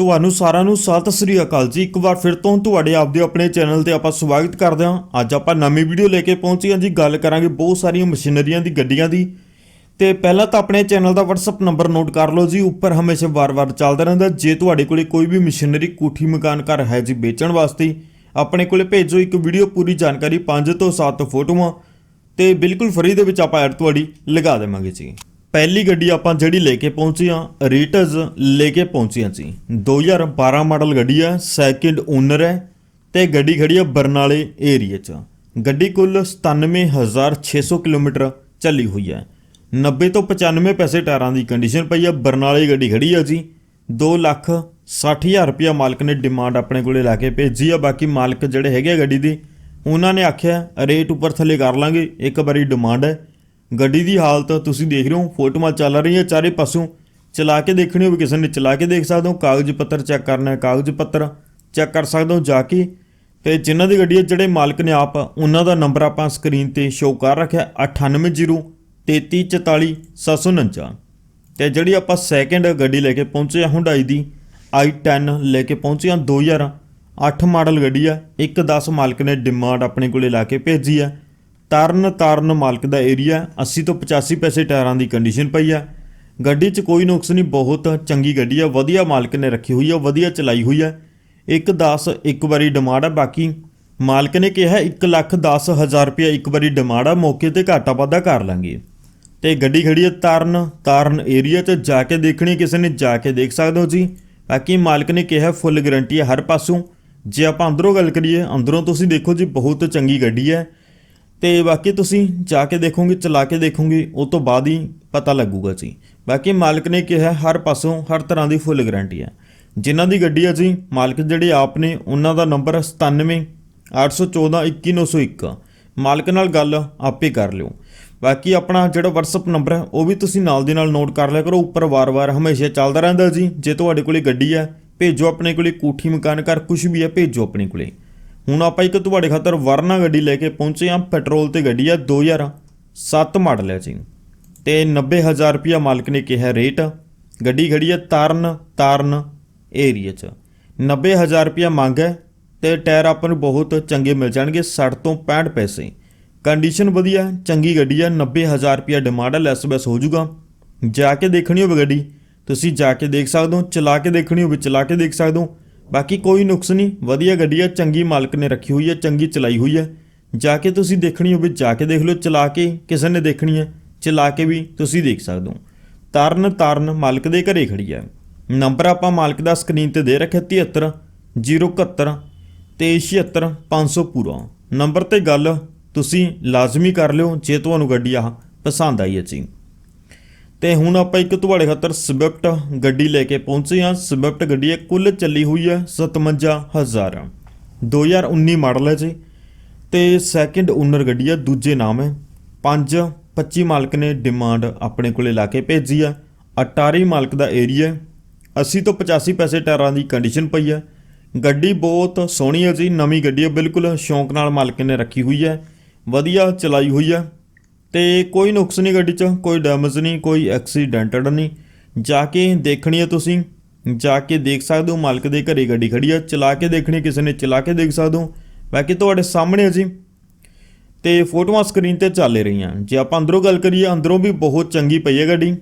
ਤੁਹਾਨੂੰ ਸਾਰਿਆਂ ਨੂੰ ਸਤਿ ਸ੍ਰੀ ਅਕਾਲ ਜੀ। ਇੱਕ ਵਾਰ ਫਿਰ ਤੋਂ ਤੁਹਾਡੇ ਆਪਦੇ ਆਪਣੇ ਚੈਨਲ ਤੇ ਆਪਾਂ ਸਵਾਗਤ ਕਰਦੇ ਹਾਂ। ਅੱਜ ਆਪਾਂ ਨਵੀਂ ਵੀਡੀਓ ਲੈ ਕੇ ਪਹੁੰਚੇ ਹਾਂ ਜੀ। ਗੱਲ ਕਰਾਂਗੇ ਬਹੁਤ ਸਾਰੀਆਂ ਮਸ਼ੀਨਰੀਆਂ ਦੀ, ਗੱਡੀਆਂ ਦੀ। ਤੇ ਪਹਿਲਾਂ ਤਾਂ ਆਪਣੇ ਚੈਨਲ ਦਾ WhatsApp ਨੰਬਰ ਨੋਟ ਕਰ ਲਓ ਜੀ। ਉੱਪਰ ਹਮੇਸ਼ਾ ਵਾਰ-ਵਾਰ ਚੱਲਦਾ ਰਹਿੰਦਾ। ਜੇ ਤੁਹਾਡੇ ਕੋਲੇ ਕੋਈ ਵੀ ਮਸ਼ੀਨਰੀ, ਕੋਠੀ, ਮਕਾਨ, ਘਰ ਹੈ ਜੀ ਵੇਚਣ ਵਾਸਤੇ, ਆਪਣੇ ਕੋਲੇ ਭੇਜੋ ਇੱਕ ਵੀਡੀਓ। ਪੂਰੀ ਜਾਣਕਾਰੀ 5 ਤੋਂ 7 ਫੋਟੋਆਂ। ਤੇ ਬਿਲਕੁਲ ਫਰੀ ਦੇ ਵਿੱਚ ਆਪਾਂ ਐਡ ਤੁਹਾਡੀ ਲਗਾ ਦੇਵਾਂਗੇ ਜੀ। ਪਹਿਲੀ ਗੱਡੀ ਆਪਾਂ ਜਿਹੜੀ ਲੈ ਕੇ ਪਹੁੰਚੇ ਹਾਂ ਰੀਟਸ ਲੈ ਕੇ ਪਹੁੰਚੇ ਹਾਂ ਜੀ। 2012 ਮਾਡਲ ਗੱਡੀ ਆ ਸੈਕਿੰਡ ਓਨਰ ਹੈ ਤੇ ਗੱਡੀ ਖੜੀ ਆ ਬਰਨਾਲੇ ਏਰੀਆ 'ਚ। ਗੱਡੀ ਕੁੱਲ 97600 ਕਿਲੋਮੀਟਰ ਚੱਲੀ ਹੋਈ ਹੈ। 90 ਤੋਂ 95 ਪੈਸੇ ਟਾਇਰਾਂ ਦੀ ਕੰਡੀਸ਼ਨ ਪਈ ਆ, ਬਰਨਾਲੇ ਗੱਡੀ ਖੜੀ ਆ ਜੀ। 2 ਲੱਖ 60000 ਰੁਪਇਆ ਮਾਲਕ ਨੇ ਡਿਮਾਂਡ ਆਪਣੇ ਕੋਲੇ ਲਾ ਕੇ ਭੇਜੀ ਆ, ਬਾਕੀ ਮਾਲਕ ਜਿਹੜੇ ਹੈਗੇ ਆ ਗੱਡੀ ਦੇ, ਉਹਨਾਂ ਨੇ ਆਖਿਆ ਰੇਟ ਉੱਪਰ ਥੱਲੇ ਕਰ ਲਾਂਗੇ, ਇੱਕ ਵਾਰੀ ਡਿਮਾਂਡ ਹੈ। ਗੱਡੀ ਦੀ ਹਾਲਤ ਤੁਸੀਂ ਦੇਖ ਰਹੇ ਹੋ, ਫੋਟੋਆਂ ਚੱਲ ਰਹੀਆਂ ਚਾਰੇ ਪਾਸੋਂ ਚਲਾ ਕੇ ਦੇਖਣੀ ਹੋਵੇ, ਕਿਸੇ ਨੇ ਚਲਾ ਕੇ ਦੇਖ ਸਕਦੇ ਹੋ, ਕਾਗਜ਼ ਪੱਤਰ ਚੈੱਕ ਕਰਨਾ ਹੈ, ਕਾਗਜ਼ ਪੱਤਰ ਚੈੱਕ ਕਰ ਸਕਦੇ ਹੋ ਜਾ ਕੇ। ਤੇ ਜਿਨ੍ਹਾਂ ਦੀ ਗੱਡੀ ਹੈ, ਜਿਹੜੇ ਮਾਲਕ ਨੇ ਆਪ, ਉਹਨਾਂ ਦਾ ਨੰਬਰ ਆਪਾਂ ਸਕਰੀਨ ਤੇ ਸ਼ੋਅ ਕਰ ਰੱਖਿਆ 9803344749 ਤੇ ਜਿਹੜੀ ਆਪਾਂ ਸੈਕਿੰਡ ਗੱਡੀ ਲੈ ਕੇ ਪਹੁੰਚੇ ਆ ਹੁੰਡਾਈ ਦੀ i10 ਲੈ ਕੇ ਪਹੁੰਚੇ ਆ 2008 ਮਾਡਲ ਗੱਡੀ ਆ 110 ਮਾਲਕ ਨੇ ਡਿਮਾਂਡ ਆਪਣੇ ਕੋਲੇ ਲਾ ਕੇ ਭੇਜੀ ਆ। ਤਰਨ ਤਾਰਨ ਮਾਲਕ ਦਾ ਏਰੀਆ 80 ਤੋਂ 85 ਪੈਸੇ ਟਾਇਰਾਂ ਦੀ ਕੰਡੀਸ਼ਨ ਪਈ ਆ। ਗੱਡੀ 'ਚ ਕੋਈ ਨੁਕਸ ਨਹੀਂ, ਬਹੁਤ ਚੰਗੀ ਗੱਡੀ ਆ, ਵਧੀਆ ਮਾਲਕ ਨੇ ਰੱਖੀ ਹੋਈ ਆ, ਵਧੀਆ ਚਲਾਈ ਹੋਈ ਆ। 110 ਇੱਕ ਵਾਰੀ ਡਿਮਾਂਡ ਆ, ਬਾਕੀ ਮਾਲਕ ਨੇ ਕਿਹਾ 1 ਲੱਖ 10 ਹਜ਼ਾਰ ਰੁਪਇਆ ਇੱਕ ਵਾਰੀ ਡਿਮਾਂਡ ਆ, ਮੌਕੇ ਤੇ ਘਾਟਾ ਵਾਧਾ ਕਰ ਲਾਂਗੇ। ਤੇ ਗੱਡੀ ਖੜੀ ਹੈ ਤਾਰਨ ਤਾਰਨ ਏਰੀਆ 'ਚ, ਜਾ ਕੇ ਦੇਖਣੀ, ਕਿਸੇ ਨੇ ਜਾ ਕੇ ਦੇਖ ਸਕਦੇ ਹੋ ਜੀ। ਬਾਕੀ ਮਾਲਕ ਨੇ ਕਿਹਾ ਫੁੱਲ ਗਾਰੰਟੀ ਹੈ ਹਰ ਪਾਸੋਂ। ਜੇ ਆਪਾਂ ਅੰਦਰੋਂ ਗੱਲ ਕਰੀਏ, ਅੰਦਰੋਂ ਤੁਸੀਂ ਦੇਖੋ ਜੀ, ਬਹੁਤ ਚੰਗੀ ਗੱਡੀ ਹੈ ਤੇ ਬਾਕੀ ਤੁਸੀਂ ਜਾ ਕੇ ਦੇਖੋਗੇ, ਚਲਾ ਕੇ ਦੇਖੋਗੇ, ਉਹ ਤੋਂ ਬਾਅਦ ਹੀ ਪਤਾ ਲੱਗੂਗਾ ਜੀ। ਬਾਕੀ ਮਾਲਕ ਨੇ ਕਿਹਾ ਹਰ ਪਾਸੋਂ ਹਰ ਤਰ੍ਹਾਂ ਦੀ ਫੁੱਲ ਗਾਰੰਟੀ ਹੈ। ਜਿਨ੍ਹਾਂ ਦੀ ਗੱਡੀ ਹੈ ਜੀ, ਮਾਲਕ ਜਿਹੜੇ ਆਪ ਨੇ, ਉਹਨਾਂ ਦਾ ਨੰਬਰ 97 814 21901 ਮਾਲਕ ਨਾਲ ਗੱਲ ਆਪੇ ਕਰ ਲਿਓ। ਬਾਕੀ ਆਪਣਾ ਜਿਹੜਾ WhatsApp ਨੰਬਰ ਹੈ, ਉਹ ਵੀ ਤੁਸੀਂ ਨਾਲ ਦੀ ਨਾਲ ਨੋਟ ਕਰ ਲਿਆ ਕਰੋ, ਉੱਪਰ ਵਾਰ-ਵਾਰ ਹਮੇਸ਼ਾ ਚੱਲਦਾ ਰਹਿੰਦਾ ਜੀ। ਜੇ ਤੁਹਾਡੇ ਕੋਲੇ ਗੱਡੀ ਹੈ, ਭੇਜੋ ਆਪਣੇ ਕੋਲੇ, ਕੋਠੀ, ਮਕਾਨ, ਘਰ ਕੁਝ ਵੀ ਹੈ, ਭੇਜੋ ਆਪਣੇ ਕੋਲੇ। ਹੁਣ ਆਪਾਂ ਇੱਕ ਤੁਹਾਡੇ ਖਾਤਰ ਵਰਨਾ ਗੱਡੀ ਲੈ ਕੇ ਪਹੁੰਚੇ ਹਾਂ। ਪੈਟਰੋਲ ਤੇ ਗੱਡੀ ਹੈ 2007 ਮਾਡਲ ਹੈ ਜੀ। ਤੇ 90000 ਰੁਪਿਆ ਮਾਲਕ ਨੇ ਕਿਹਾ ਰੇਟ। ਗੱਡੀ ਖੜੀ ਹੈ ਤਾਰਨ ਤਾਰਨ ਏਰੀਆ 'ਚ। 90000 ਰੁਪਿਆ ਮੰਗ ਹੈ ਤੇ ਟਾਇਰ ਆਪਾਂ ਨੂੰ ਬਹੁਤ ਚੰਗੇ ਮਿਲ ਜਾਣਗੇ 60 ਤੋਂ 65 ਪੈਸੇ। ਕੰਡੀਸ਼ਨ ਵਧੀਆ, ਚੰਗੀ ਗੱਡੀ ਹੈ 90000 ਰੁਪਿਆ ਡਿਮਾਂਡ ਹੈ ਲੈਸ ਬੈਸ ਹੋ ਜਾਊਗਾ। ਜਾ ਕੇ ਦੇਖਣੀ ਹੋਵੇ ਗੱਡੀ, ਤੁਸੀਂ ਜਾ ਕੇ ਦੇਖ ਸਕਦੇ ਹੋ, ਚਲਾ ਕੇ ਦੇਖਣੀ ਹੋਵੇ, ਚਲਾ ਕੇ ਦੇਖ ਸਕਦੇ ਹੋ। ਬਾਕੀ ਕੋਈ ਨੁਕਸ ਨਹੀਂ, ਵਧੀਆ ਗੱਡੀ ਆ ਚੰਗੀ ਮਾਲਕ ਨੇ ਰੱਖੀ ਹੋਈ ਹੈ, ਚੰਗੀ ਚਲਾਈ ਹੋਈ ਹੈ। ਜਾ ਕੇ ਤੁਸੀਂ ਦੇਖਣੀ ਹੋਵੇ, ਜਾ ਕੇ ਦੇਖ ਲਓ, ਚਲਾ ਕੇ ਕਿਸੇ ਨੇ ਦੇਖਣੀ ਹੈ, ਚਲਾ ਕੇ ਵੀ ਤੁਸੀਂ ਦੇਖ ਸਕਦੇ ਹੋ। ਤਰਨ ਤਾਰਨ ਮਾਲਕ ਦੇ ਘਰੇ ਖੜੀ ਹੈ। ਨੰਬਰ ਆਪਾਂ ਮਾਲਕ ਦਾ ਸਕਰੀਨ ਤੇ ਦੇ ਰੱਖਿਆ 73 071 ਤੇ 76 500 ਪੂਰਾ। ਨੰਬਰ ਤੇ ਗੱਲ ਤੁਸੀਂ ਲਾਜ਼ਮੀ ਕਰ ਲਿਓ, ਜੇ ਤੁਹਾਨੂੰ ਗੱਡੀ ਆਹ ਪਸੰਦ ਆਈ ਹੈ ਜੀ। ਤੇ ਹੁਣ ਆਪਾਂ ਇੱਕ ਤੁਹਾਡੇ ਖਾਤਰ ਸਵਿਫਟ ਗੱਡੀ ਲੈ ਕੇ ਪਹੁੰਚੇ ਹਾਂ। ਸਵਿਫਟ ਗੱਡੀ ਹੈ ਕੁੱਲ ਚੱਲੀ ਹੋਈ ਹੈ 57000 2019 ਮਾਡਲ ਹੈ ਜੀ ਤੇ ਸੈਕਿੰਡ ਓਨਰ ਗੱਡੀ ਆ ਦੂਜੇ ਨਾਮ ਹੈ। 5 25 ਮਾਲਕ ਨੇ ਡਿਮਾਂਡ ਆਪਣੇ ਕੋਲੇ ਲਾ ਕੇ ਭੇਜੀ ਹੈ। ਅਟਾਰੀ ਮਾਲਕ ਦਾ ਏਰੀਆ ਹੈ। 80 ਤੋਂ 85 ਪੈਸੇ ਟਾਇਰਾਂ ਦੀ ਕੰਡੀਸ਼ਨ ਪਈ ਹੈ। ਗੱਡੀ ਬਹੁਤ ਸੋਹਣੀ ਹੈ ਜੀ, ਨਵੀਂ ਗੱਡੀ ਹੈ, ਬਿਲਕੁਲ ਸ਼ੌਂਕ ਨਾਲ ਮਾਲਕ ਨੇ ਰੱਖੀ ਹੋਈ ਹੈ। ਵਧੀਆ ਚਲਾਈ ਹੋਈ ਹੈ। ਤੇ ਕੋਈ ਨੁਕਸ ਨਹੀਂ ਗੱਡੀ 'ਚ, ਕੋਈ ਡੈਮੇਜ ਨਹੀਂ, ਕੋਈ ਐਕਸੀਡੈਂਟਡ ਨਹੀਂ। ਜਾ ਕੇ ਦੇਖਣੀ ਹੈ ਤੁਸੀਂ, ਜਾ ਕੇ ਦੇਖ ਸਕਦੇ ਹੋ, ਮਾਲਕ ਦੇ ਘਰੇ ਗੱਡੀ ਖੜੀ ਆ, ਚਲਾ ਕੇ ਦੇਖਣੀ, ਕਿਸੇ ਨੇ ਚਲਾ ਕੇ ਦੇਖ ਸਕਦੇ ਹੋ। ਬਾਕੀ ਤੁਹਾਡੇ ਸਾਹਮਣੇ ਹੈ ਜੀ। ਤੇ ਫੋਟੋਆਂ ਸਕਰੀਨ ਤੇ ਚੱਲ ਰਹੀਆਂ। ਜੇ ਆਪਾਂ ਅੰਦਰੋਂ ਗੱਲ ਕਰੀਏ, ਅੰਦਰੋਂ ਵੀ ਬਹੁਤ ਚੰਗੀ ਪਈ ਹੈ ਗੱਡੀ।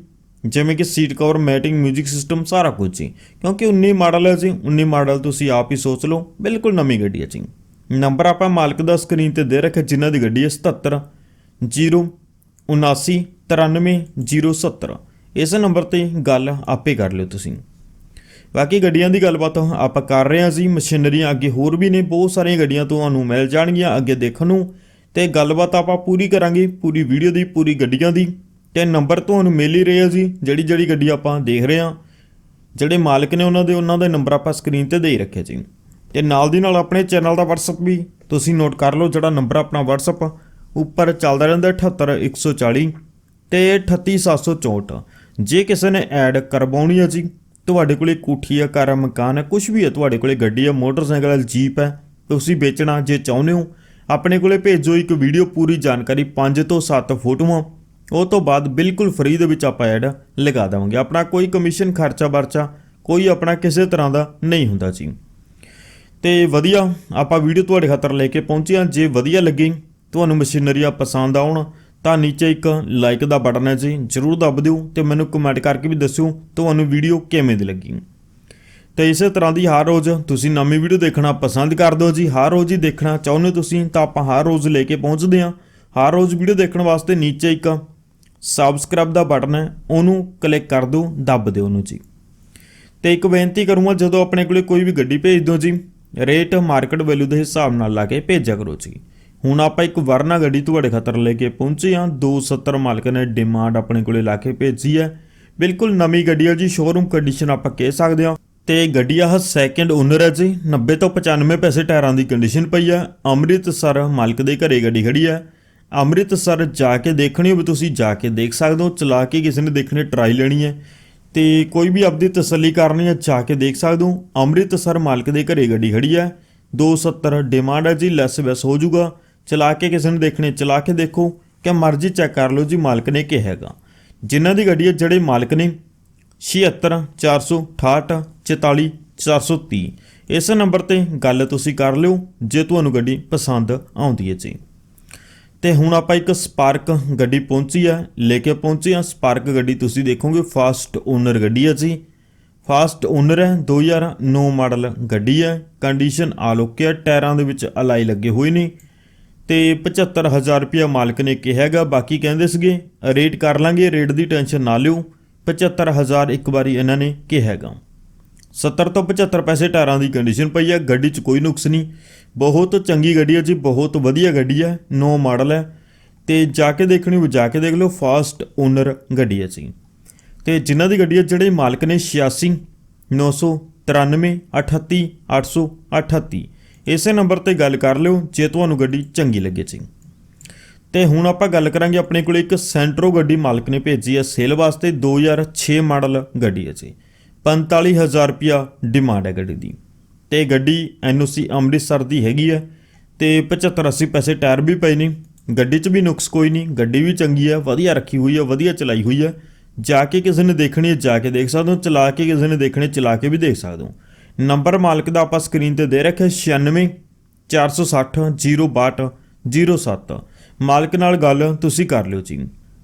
ਜਿਵੇਂ ਕਿ ਸੀਟ ਕਵਰ ਮੈਟਿੰਗ 뮤직 ਸਿਸਟਮ ਸਾਰਾ ਕੁਝ ਜੀ। ਕਿਉਂਕਿ 19 ਮਾਡਲ ਹੈ ਜੀ 19 ਮਾਡਲ ਤੁਸੀਂ ਆਪ ਹੀ ਸੋਚ ਲਓ, ਬਿਲਕੁਲ ਨਵੀਂ ਗੱਡੀ ਹੈ ਜੀ। ਨੰਬਰ ਆਪਾਂ ਮਾਲਕ ਦਾ ਸਕਰੀਨ ਤੇ ਦੇ ਰੱਖਿਆ, ਜਿਨ੍ਹਾਂ ਦੀ ਗੱਡੀ ਹੈ 77 0 79 93 070 ਇਸ ਨੰਬਰ ਤੇ ਗੱਲ ਆਪੇ ਕਰ ਲਿਓ ਤੁਸੀਂ। ਬਾਕੀ ਗੱਡੀਆਂ ਦੀ ਗੱਲਬਾਤ ਆਪਾਂ ਕਰ ਰਹੇ ਹਾਂ ਜੀ। ਮਸ਼ੀਨਰੀਆਂ ਅੱਗੇ ਹੋਰ ਵੀ ਨੇ। ਬਹੁਤ ਸਾਰੀਆਂ ਗੱਡੀਆਂ ਤੁਹਾਨੂੰ ਮਿਲ ਜਾਣਗੀਆਂ ਅੱਗੇ ਦੇਖਣ ਨੂੰ। ਤੇ ਗੱਲਬਾਤ ਆਪਾਂ ਪੂਰੀ ਕਰਾਂਗੇ, ਪੂਰੀ ਵੀਡੀਓ ਦੀ, ਪੂਰੀ ਗੱਡੀਆਂ ਦੀ। ਤੇ ਨੰਬਰ ਤੁਹਾਨੂੰ ਮਿਲ ਹੀ ਰਹੇ ਆ ਜੀ। ਜਿਹੜੀ ਜਿਹੜੀ ਗੱਡੀ ਆਪਾਂ ਦੇਖ ਰਹੇ ਹਾਂ। ਜਿਹੜੇ ਮਾਲਕ ਨੇ ਉਹਨਾਂ ਦੇ ਉਹਨਾਂ ਦੇ ਨੰਬਰ ਆਪਾਂ ਸਕਰੀਨ ਤੇ ਦੇ ਹੀ ਰੱਖੇ ਜੀ। ਤੇ ਨਾਲ ਦੀ ਨਾਲ ਆਪਣੇ ਚੈਨਲ ਦਾ WhatsApp ਵੀ ਤੁਸੀਂ ਨੋਟ ਕਰ ਲਓ। ਜਿਹੜਾ ਨੰਬਰ ਆਪਣਾ WhatsApp ਉੱਪਰ ਚੱਲਦਾ ਰਹਿੰਦਾ 78140 ਤੇ 38764 ਜੇ ਕਿਸੇ ਨੇ ਐਡ ਕਰਵਾਉਣੀ ਹੈ ਜੀ, ਤੁਹਾਡੇ ਕੋਲੇ ਕੋਠੀ ਹੈ ਘਰ ਹੈ ਮਕਾਨ ਹੈ ਕੁਝ ਵੀ ਹੈ ਤੁਹਾਡੇ ਕੋਲੇ ਗੱਡੀ ਹੈ ਮੋਟਰਸਾਈਕਲ ਹੈ ਜੀਪ ਹੈ ਤੁਸੀਂ ਵੇਚਣਾ ਜੇ ਚਾਹੁੰਦੇ ਹੋ, ਆਪਣੇ ਕੋਲੇ ਭੇਜੋ ਇੱਕ ਵੀਡੀਓ ਪੂਰੀ ਜਾਣਕਾਰੀ 5 ਤੋਂ 7 ਫੋਟੋਆਂ। ਉਹ ਤੋਂ ਬਾਅਦ ਬਿਲਕੁਲ ਫ੍ਰੀ ਦੇ ਵਿੱਚ ਆਪਾਂ ਐਡ ਲਗਾ ਦੇਵਾਂਗੇ। ਆਪਣਾ ਕੋਈ ਕਮਿਸ਼ਨ, ਖਰਚਾ ਵਰਚਾ ਕੋਈ ਆਪਣਾ ਕਿਸੇ ਤਰ੍ਹਾਂ ਦਾ ਨਹੀਂ ਹੁੰਦਾ ਜੀ। ਤੇ ਵਧੀਆ, ਆਪਾਂ ਵੀਡੀਓ ਤੁਹਾਡੇ ਖਾਤਰ ਲੈ ਕੇ ਪਹੁੰਚੇ ਹਾਂ। ਜੇ ਵਧੀਆ ਲੱਗੀ ਤੁਹਾਨੂੰ ਮਸ਼ੀਨਰੀਆਂ ਪਸੰਦ ਆਉਣ, ਤਾਂ ਨੀਚੇ ਇੱਕ ਲਾਈਕ ਦਾ ਬਟਨ ਹੈ ਜੀ, ਜਰੂਰ ਦਬ ਦਿਓ ਤੇ ਮੈਨੂੰ ਕਮੈਂਟ ਕਰਕੇ ਵੀ ਦੱਸਿਓ ਤੁਹਾਨੂੰ ਵੀਡੀਓ ਕਿਵੇਂ ਦੀ ਲੱਗੀ। ਤੇ ਇਸੇ ਤਰ੍ਹਾਂ ਦੀ ਹਰ ਰੋਜ਼ ਤੁਸੀਂ ਨਵੀਂ ਵੀਡੀਓ ਦੇਖਣਾ ਪਸੰਦ ਕਰਦੇ ਹੋ ਜੀ। ਹਰ ਰੋਜ਼ ਹੀ ਦੇਖਣਾ ਚਾਹੁੰਦੇ ਤੁਸੀਂ, ਤਾਂ ਆਪਾਂ ਹਰ ਰੋਜ਼ ਲੈ ਕੇ ਪਹੁੰਚਦੇ ਹਾਂ। ਹਰ ਰੋਜ਼ ਵੀਡੀਓ ਦੇਖਣ ਵਾਸਤੇ ਨੀਚੇ ਇੱਕ ਸਬਸਕ੍ਰਾਈਬ ਦਾ ਬਟਨ ਹੈ, ਉਹਨੂੰ ਕਲਿੱਕ ਕਰ ਦਿਓ, ਦੱਬ ਦਿਓ ਉਹਨੂੰ ਜੀ। ਤੇ ਇੱਕ ਬੇਨਤੀ ਕਰੂੰਗਾ, ਜਦੋਂ ਆਪਣੇ ਕੋਲੇ ਕੋਈ ਵੀ ਗੱਡੀ ਭੇਜ ਦਿਓ ਜੀ ਰੇਟ ਮਾਰਕੀਟ ਵੈਲਿਊ ਦੇ ਹਿਸਾਬ ਨਾਲ ਲਾ ਕੇ ਭੇਜਿਆ ਕਰੋ ਜੀ। ਹੁਣ ਆਪਾਂ ਇੱਕ ਵਰਨਾ ਗੱਡੀ ਤੁਹਾਡੇ ਖਾਤਰ ਲੈ ਕੇ ਪਹੁੰਚੇ ਹਾਂ। 270 ਮਾਲਕ ਨੇ ਡਿਮਾਂਡ ਆਪਣੇ ਕੋਲੇ ਲਾ ਕੇ ਭੇਜੀ ਹੈ। ਬਿਲਕੁਲ ਨਵੀਂ ਗੱਡੀ ਹੈ ਜੀ ਸ਼ੋਰੂਮ ਕੰਡੀਸ਼ਨ ਆਪਾਂ ਕਹਿ ਸਕਦੇ ਹਾਂ। ਤੇ ਗੱਡੀ ਆਹ ਸੈਕੰਡ ਓਨਰ ਹੈ ਜੀ 90 ਤੋਂ 95 ਪੈਸੇ ਟਾਇਰਾਂ ਦੀ ਕੰਡੀਸ਼ਨ ਪਈ ਹੈ। ਅੰਮ੍ਰਿਤਸਰ ਮਾਲਕ ਦੇ ਘਰੇ ਗੱਡੀ ਖੜੀ ਹੈ। ਅੰਮ੍ਰਿਤਸਰ ਜਾ ਕੇ ਦੇਖਣੀ ਹੋਵੇ ਤੁਸੀਂ ਜਾ ਕੇ ਦੇਖ ਸਕਦੇ ਹੋ। ਚਲਾ ਕੇ ਕਿਸੇ ਨੇ ਦੇਖਣੇ ਟਰਾਈ ਲੈਣੀ ਹੈ। ਤੇ ਕੋਈ ਵੀ ਆਪਦੀ ਤਸੱਲੀ ਕਰਨੀ ਹੈ, ਜਾ ਕੇ ਦੇਖ ਸਕਦੇ ਹੋ। ਅੰਮ੍ਰਿਤਸਰ ਮਾਲਕ ਦੇ ਘਰੇ ਗੱਡੀ ਖੜੀ ਹੈ। 270 ਡਿਮਾਂਡ ਹੈ ਜੀ ਲੈਸ ਵੈਸ ਹੋ ਜਾਊਗਾ। ਚਲਾ ਕੇ ਕਿਸੇ ਨੂੰ ਦੇਖਣੇ, ਚਲਾ ਕੇ ਦੇਖੋ ਕਿ ਮਰਜ਼ੀ ਚੈੱਕ ਕਰ ਲਓ ਜੀ, ਮਾਲਕ ਨੇ ਕੀ ਹੈਗਾ। ਜਿਨ੍ਹਾਂ ਦੀ ਗੱਡੀ ਹੈ, ਜਿਹੜੇ ਮਾਲਕ ਨੇ 76 468 44 430 ਇਸ ਨੰਬਰ ਤੇ ਗੱਲ ਤੁਸੀਂ ਕਰ ਲਿਓ, ਜੇ ਤੁਹਾਨੂੰ ਗੱਡੀ ਪਸੰਦ ਆਉਂਦੀ ਹੈ ਜੀ। ਤੇ ਹੁਣ ਆਪਾਂ ਇੱਕ ਸਪਾਰਕ ਗੱਡੀ ਪਹੁੰਚੀ ਆ ਲੈ ਕੇ ਪਹੁੰਚੇ ਆ ਸਪਾਰਕ ਗੱਡੀ ਤੁਸੀਂ ਦੇਖੋਗੇ, ਫਾਸਟ ਓਨਰ ਗੱਡੀ ਹੈ ਜੀ। ਫਾਸਟ ਓਨਰ ਹੈ 2009 ਮਾਡਲ ਗੱਡੀ ਹੈ। ਕੰਡੀਸ਼ਨ ਆਲ ਓਕੇ ਟਾਇਰਾਂ ਦੇ ਵਿੱਚ ਅਲਾਈ ਲੱਗੇ ਹੋਏ ਨੇ। ਤੇ 75000 ਰੁਪਇਆ ਮਾਲਕ ਨੇ ਕਿਹਾ ਹੈਗਾ, ਬਾਕੀ ਕਹਿੰਦੇ ਸੀਗੇ, ਰੇਟ ਕਰ ਲਾਂਗੇ, ਰੇਟ ਦੀ ਟੈਨਸ਼ਨ ਨਾ ਲਿਓ। 75000 ਇੱਕ ਵਾਰੀ ਇਹਨਾਂ ਨੇ ਕਿਹਾ ਹੈਗਾ। 70 ਤੋਂ 75 ਪੈਸੇ ਟਾਇਰਾਂ ਦੀ ਕੰਡੀਸ਼ਨ ਪਈ ਹੈ ਗੱਡੀ 'ਚ ਕੋਈ ਨੁਕਸ ਨਹੀਂ। ਬਹੁਤ ਚੰਗੀ ਗੱਡੀ ਹੈ ਜੀ, ਬਹੁਤ ਵਧੀਆ ਗੱਡੀ ਹੈ ਨੋ ਮਾਡਲ ਹੈ ਤੇ ਜਾ ਕੇ ਦੇਖਣੀ ਉਹ ਜਾ ਕੇ ਦੇਖ ਲਓ ਫਾਸਟ ਓਨਰ ਗੱਡੀ ਹੈ ਜੀ। ਤੇ ਜਿਨ੍ਹਾਂ ਦੀ ਗੱਡੀ ਹੈ ਜਿਹੜੇ ਮਾਲਕ ਨੇ 86 993 38 838 ਇਸੇ ਨੰਬਰ ਤੇ ਗੱਲ ਕਰ ਲਿਓ, ਜੇ ਤੁਹਾਨੂੰ ਗੱਡੀ ਚੰਗੀ ਲੱਗੇ ਜੀ। ਤੇ ਹੁਣ ਆਪਾਂ ਗੱਲ ਕਰਾਂਗੇ ਆਪਣੇ ਕੋਲ ਇੱਕ ਸੈਂਟਰੋ ਗੱਡੀ ਮਾਲਕ ਨੇ ਭੇਜੀ ਹੈ, ਸੇਲ ਵਾਸਤੇ 2006 ਮਾਡਲ ਗੱਡੀ ਹੈ ਜੀ। 45000 ਰੁਪਿਆ ਡਿਮਾਂਡ ਹੈ ਗੱਡੀ ਦੀ। ਤੇ ਗੱਡੀ ਐਨਓਸੀ ਅੰਮ੍ਰਿਤਸਰ ਦੀ ਹੈਗੀ ਹੈ ਤੇ 75 80 ਪੈਸੇ ਟਾਇਰ ਵੀ ਪਏ ਨੇ। ਗੱਡੀ 'ਚ ਵੀ ਨੁਕਸ ਕੋਈ ਨਹੀਂ, ਗੱਡੀ ਵੀ ਚੰਗੀ ਹੈ, ਵਧੀਆ ਰੱਖੀ ਹੋਈ ਹੈ, ਵਧੀਆ ਚਲਾਈ ਹੋਈ ਹੈ। ਜਾ ਕੇ ਕਿਸੇ ਨੇ ਦੇਖਣੀ ਹੈ, ਜਾ ਕੇ ਦੇਖ ਸਕਦੇ ਹੋ, ਚਲਾ ਕੇ ਕਿਸੇ ਨੇ ਦੇਖਣੀ ਚਲਾ ਕੇ ਵੀ ਦੇਖ ਸਕਦੇ ਹੋ। ਨੰਬਰ ਮਾਲਕ ਦਾ ਆਪਾਂ ਸਕਰੀਨ ਤੇ ਦੇ ਰੱਖਿਆ 96 460 062 07 ਮਾਲਕ ਨਾਲ ਗੱਲ ਤੁਸੀਂ ਕਰ ਲਿਓ ਜੀ।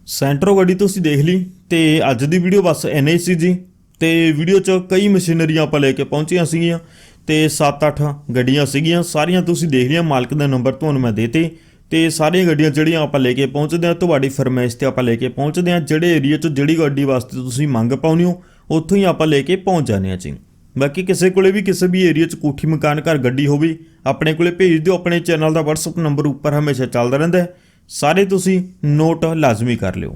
ਸੈਂਟਰੋ ਗੱਡੀ ਤੁਸੀਂ ਦੇਖ ਲਈ ਤੇ ਅੱਜ ਦੀ ਵੀਡੀਓ ਬਸ ਇੰਨਾ ਹੀ ਸੀ ਜੀ। ਤੇ ਵੀਡੀਓ 'ਚ ਕਈ ਮਸ਼ੀਨਰੀਆਂ ਆਪਾਂ ਲੈ ਕੇ ਪਹੁੰਚੀਆਂ ਸੀਗੀਆਂ ਤੇ 7-8 ਗੱਡੀਆਂ ਸੀਗੀਆਂ, ਸਾਰੀਆਂ ਤੁਸੀਂ ਦੇਖ ਲਈਆਂ। ਮਾਲਕ ਦਾ ਨੰਬਰ ਤੁਹਾਨੂੰ ਮੈਂ ਦੇਤੇ ਤੇ ਸਾਰੀਆਂ ਗੱਡੀਆਂ ਜਿਹੜੀਆਂ ਆਪਾਂ ਲੈ ਕੇ ਪਹੁੰਚਦੇ ਆ ਤੁਹਾਡੀ ਫਰਮਾਇਸ਼ ਤੇ ਆਪਾਂ ਲੈ ਕੇ ਪਹੁੰਚਦੇ ਆ ਜਿਹੜੇ ਏਰੀਆ 'ਚ ਜਿਹੜੀ ਗੱਡੀ ਵਾਸਤੇ ਤੁਸੀਂ ਮੰਗ ਪਾਉਣੀ ਹੋ, ਉੱਥੋਂ ਹੀ ਆਪਾਂ ਲੈ ਕੇ ਪਹੁੰਚ ਜਾਂਦੇ ਆ ਜੀ। ਬਾਕੀ ਕਿਸੇ ਕੋਲੇ ਵੀ ਕਿਸੇ ਵੀ ਏਰੀਆ 'ਚ ਕੋਠੀ, ਮਕਾਨ, ਘਰ, ਗੱਡੀ ਹੋਵੇ, ਆਪਣੇ ਕੋਲੇ ਭੇਜ ਦਿਓ, ਆਪਣੇ ਚੈਨਲ ਦਾ WhatsApp ਨੰਬਰ ਉੱਪਰ ਹਮੇਸ਼ਾ ਚੱਲਦਾ ਰਹਿੰਦਾ ਸਾਰੇ ਤੁਸੀਂ ਨੋਟ ਲਾਜ਼ਮੀ ਕਰ ਲਿਓ।